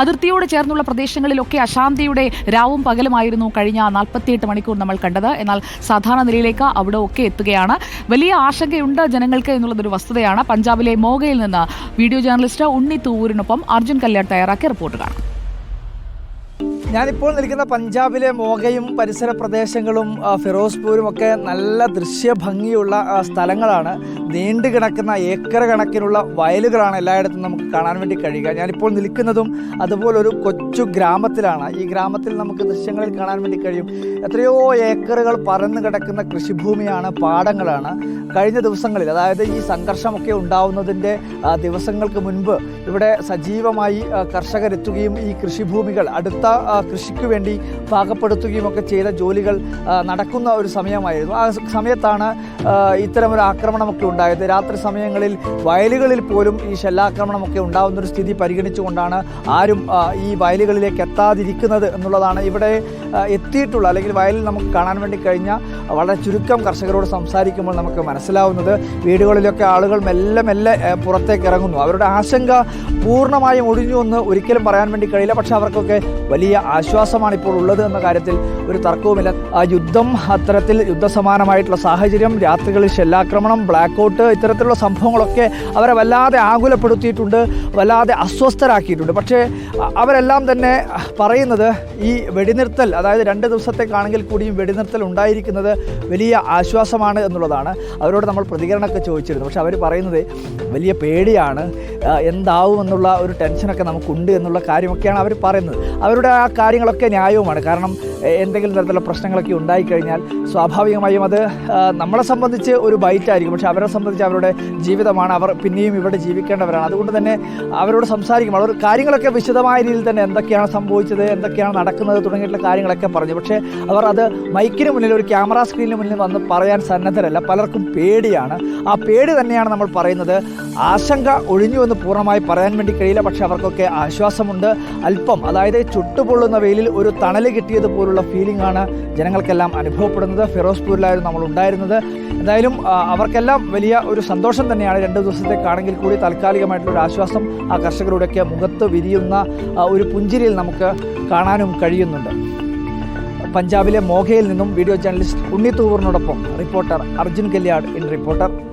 അതിർത്തിയോട് ചേർന്നുള്ള പ്രദേശങ്ങളിലൊക്കെ അശാന്തിയുടെ രാവും പകലുമായിരുന്നു കഴിഞ്ഞ നാൽപ്പത്തിയെട്ട് മണിക്കൂർ നമ്മൾ കണ്ടത്. എന്നാൽ സാധാരണ നിലയിലേക്ക് അവിടെ ഒക്കെ എത്തുകയാണ്. വലിയ ആശങ്കയുണ്ട് ജനങ്ങൾക്ക് എന്നുള്ളതൊരു വസ്തുതയാണ്. പഞ്ചാബിലെ മോഗയിൽ നിന്ന് വീഡിയോ ജേർണലിസ്റ്റ് ഉണ്ണി തൂവൂരിനൊപ്പം അർജുൻ കല്യാൺ തയ്യാറാക്കിയ റിപ്പോർട്ട് കാണാം ഞാനിപ്പോൾ നിൽക്കുന്ന പഞ്ചാബിലെ മോഗയും പരിസര പ്രദേശങ്ങളും ഫിറോസ്പൂരും ഒക്കെ നല്ല ദൃശ്യഭംഗിയുള്ള സ്ഥലങ്ങളാണ്. നീണ്ടു കിടക്കുന്ന ഏക്കർ കണക്കിനുള്ള വയലുകളാണ് എല്ലായിടത്തും നമുക്ക് കാണാൻ വേണ്ടി കഴിയുക. ഞാനിപ്പോൾ നിൽക്കുന്നതും അതുപോലൊരു കൊച്ചു ഗ്രാമത്തിലാണ്. ഈ ഗ്രാമത്തിൽ നമുക്ക് ദൃശ്യങ്ങളിൽ കാണാൻ വേണ്ടി കഴിയും. എത്രയോ ഏക്കറുകൾ പരന്നു കിടക്കുന്ന കൃഷിഭൂമിയാണ് പാടങ്ങളാണ്. കഴിഞ്ഞ ദിവസങ്ങളിൽ അതായത് ഈ സംഘർഷമൊക്കെ ഉണ്ടാവുന്നതിന്റെ ദിവസങ്ങൾക്ക് മുൻപ് ഇവിടെ സജീവമായി കർഷകരെത്തുകയും ഈ കൃഷിഭൂമികൾ അടുത്ത കൃഷിക്ക് വേണ്ടി പാകപ്പെടുത്തുകയും ഒക്കെ ചെയ്ത ജോലികൾ നടക്കുന്ന ഒരു സമയമായിരുന്നു. ആ സമയത്താണ് ഇത്തരമൊരു ആക്രമണമൊക്കെ ഉണ്ടായത്. രാത്രി സമയങ്ങളിൽ വയലുകളിൽ പോലും ഈ ഷെല്ലാക്രമണമൊക്കെ ഉണ്ടാകുന്ന ഒരു സ്ഥിതി പരിഗണിച്ചുകൊണ്ടാണ് ആരും ഈ വയലുകളിലേക്ക് എത്താതിരിക്കുന്നത് എന്നുള്ളതാണ് ഇവിടെ എത്തിയിട്ടുള്ള അല്ലെങ്കിൽ വയലിൽ നമുക്ക് കാണാൻ വേണ്ടി കഴിഞ്ഞ വളരെ ചുരുക്കം കർഷകരോട് സംസാരിക്കുമ്പോൾ നമുക്ക് മനസ്സിലാവുന്നത്. വീടുകളിലൊക്കെ ആളുകൾ മെല്ലെ മെല്ലെ പുറത്തേക്ക് ഇറങ്ങുന്നു. അവരുടെ ആശങ്ക പൂർണമായും ഒഴിഞ്ഞു എന്ന് ഒരിക്കലും പറയാൻ വേണ്ടി കഴിയില്ല. പക്ഷേ അവർക്കൊക്കെ വലിയ ആശ്വാസമാണ് ഇപ്പോൾ ഉള്ളത് എന്ന കാര്യത്തിൽ ഒരു തർക്കവുമില്ല. ആ യുദ്ധം അത്തരത്തിൽ യുദ്ധസമാനമായിട്ടുള്ള സാഹചര്യം രാത്രികളിൽ ഷെല്ലാക്രമണം ബ്ലാക്ക് ഔട്ട് ഇത്തരത്തിലുള്ള സംഭവങ്ങളൊക്കെ അവരെ വല്ലാതെ ആകുലപ്പെടുത്തിയിട്ടുണ്ട് വല്ലാതെ അസ്വസ്ഥരാക്കിയിട്ടുണ്ട്. പക്ഷേ അവരെല്ലാം തന്നെ പറയുന്നത് ഈ വെടിനിർത്തൽ അതായത് രണ്ട് ദിവസത്തേക്കാണെങ്കിൽ കൂടിയും വെടിനിർത്തൽ ഉണ്ടായിരിക്കുന്നത് വലിയ ആശ്വാസമാണ് എന്നുള്ളതാണ് അവരോട് നമ്മൾ പ്രതികരണമൊക്കെ ചോദിച്ചിരുന്നു പക്ഷേ അവർ പറയുന്നത് വലിയ പേടിയാണ് എന്താവുമെന്നുള്ള ഒരു ടെൻഷനൊക്കെ നമുക്കുണ്ട് എന്നുള്ള കാര്യമൊക്കെയാണ് അവർ പറയുന്നത്. അവരുടെ ആ കാര്യങ്ങളൊക്കെ ന്യായവുമാണ്. കാരണം എന്തെങ്കിലും തരത്തിലുള്ള പ്രശ്നങ്ങളൊക്കെ ഉണ്ടായിക്കഴിഞ്ഞാൽ സ്വാഭാവികമായും അത് നമ്മളെ സംബന്ധിച്ച് ഒരു ബൈറ്റായിരിക്കും. പക്ഷേ അവരെ സംബന്ധിച്ച് അവരുടെ ജീവിതമാണ് അവർ പിന്നെയും ഇവിടെ ജീവിക്കേണ്ടവരാണ്. അതുകൊണ്ട് തന്നെ അവരോട് സംസാരിക്കുമ്പോൾ അവർ കാര്യങ്ങളൊക്കെ വിശദമായ രീതിയിൽ തന്നെ എന്തൊക്കെയാണ് സംഭവിച്ചത് എന്തൊക്കെയാണ് നടക്കുന്നത് തുടങ്ങിയിട്ടുള്ള കാര്യങ്ങളൊക്കെ പറഞ്ഞു. പക്ഷേ അവർ അത് മൈക്കിന് മുന്നിൽ ഒരു ക്യാമറ സ്ക്രീനിന് മുന്നിൽ വന്ന് പറയാൻ സന്നദ്ധരല്ല. പലർക്കും പേടിയാണ്. ആ പേടി തന്നെയാണ് നമ്മൾ പറയുന്നത്. ആശങ്ക ഒഴിഞ്ഞു എന്ന് പൂർണമായി പറയാൻ വേണ്ടി കഴിയില്ല. പക്ഷേ അവർക്കൊക്കെ ആശ്വാസമുണ്ട്. അല്പം അതായത് ചുട്ടുപൊള്ളുന്ന വെയിലിൽ ഒരു തണൽ കിട്ടിയതുപോലുള്ള ഫീലിംഗ് ആണ് ജനങ്ങൾക്കെല്ലാം അനുഭവപ്പെടുന്നത്. ഫിറോസ്പൂരിലായിരുന്നു നമ്മൾ ഉണ്ടായിരുന്നത്. എന്തായാലും അവർക്കെല്ലാം വലിയ ഒരു സന്തോഷം തന്നെയാണ് രണ്ട് ദിവസത്തേക്കാണെങ്കിൽ കൂടി താൽക്കാലികമായിട്ടുള്ള ഒരു ആശ്വാസം ആ കർഷകരുടെയൊക്കെ മുഖത്ത് വിരിയുന്ന ഒരു പുഞ്ചിരിയിൽ നമുക്ക് കാണാനും കഴിയുന്നുണ്ട്. പഞ്ചാബിലെ മോഹയിൽ നിന്നും video journalist Unni തൂവറിനോടൊപ്പം reporter Arjun Kalyad in reporter.